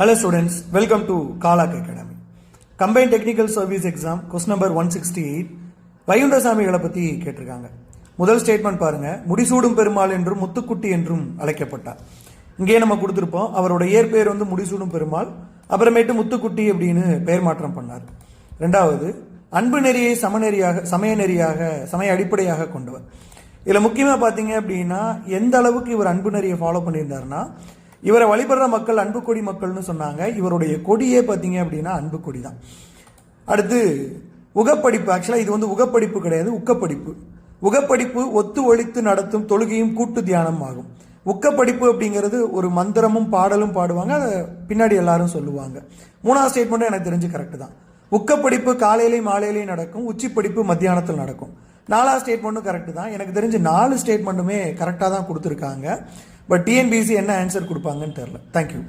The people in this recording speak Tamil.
Hello students welcome to காலாக் academy combined technical service exam Service Exam, question number 168, வைகுண்டசாமிகளை பற்றி கேட்டிருக்காங்க. முதல் ஸ்டேட்மெண்ட் பாருங்க. முடிசூடும் பெருமாள் என்றும் முத்துக்குட்டி என்றும் அழைக்கப்பட்டார். இங்கேயே நம்ம கொடுத்துருப்போம். அவரோட இயற்பெயர் வந்து முடிசூடும் பெருமாள். அப்புறமேட்டு முத்துக்குட்டி அப்படின்னு பெயர் மாற்றம் பண்ணார். ரெண்டாவது அன்பு நெறியை சமநெறியாக சமய நெறியாக சமய அடிப்படையாக கொண்டவர். இதில் முக்கியமாக பார்த்தீங்க அப்படின்னா எந்த அளவுக்கு இவர் அன்பு நெறியை ஃபாலோ பண்ணியிருந்தாருன்னா இவரை வழிபடுற மக்கள் அன்பு கொடி மக்கள்னு சொன்னாங்க. இவருடைய கொடியே பார்த்தீங்க அப்படின்னா அன்பு கொடி தான். அடுத்து உகப்படிப்பு. ஆக்சுவலாக இது வந்து உகப்படிப்பு கிடையாது உக்கப்படிப்பு. உகப்படிப்பு ஒத்து ஒழித்து நடத்தும் தொழுகையும் கூட்டு தியானம் ஆகும். உக்கப்படிப்பு அப்படிங்கிறது ஒரு மந்திரமும் பாடலும் பாடுவாங்க அதை பின்னாடி எல்லாரும் சொல்லுவாங்க. மூணாவது ஸ்டேட்மெண்ட்டும் எனக்கு தெரிஞ்சு கரெக்டு தான். உக்கப்படிப்பு காலையிலையும் மாலையிலையும் நடக்கும் உச்சிப்படிப்பு மத்தியானத்தில் நடக்கும். நாலாவது ஸ்டேட்மெண்ட்டும் கரெக்டு தான். எனக்கு தெரிஞ்சு நாலு ஸ்டேட்மெண்ட்டுமே கரெக்டாக தான் கொடுத்துருக்காங்க. பட் டிஎன்பிசி என்ன ஆன்சர் கொடுப்பாங்கன்னு தெரில தேங்க்யூ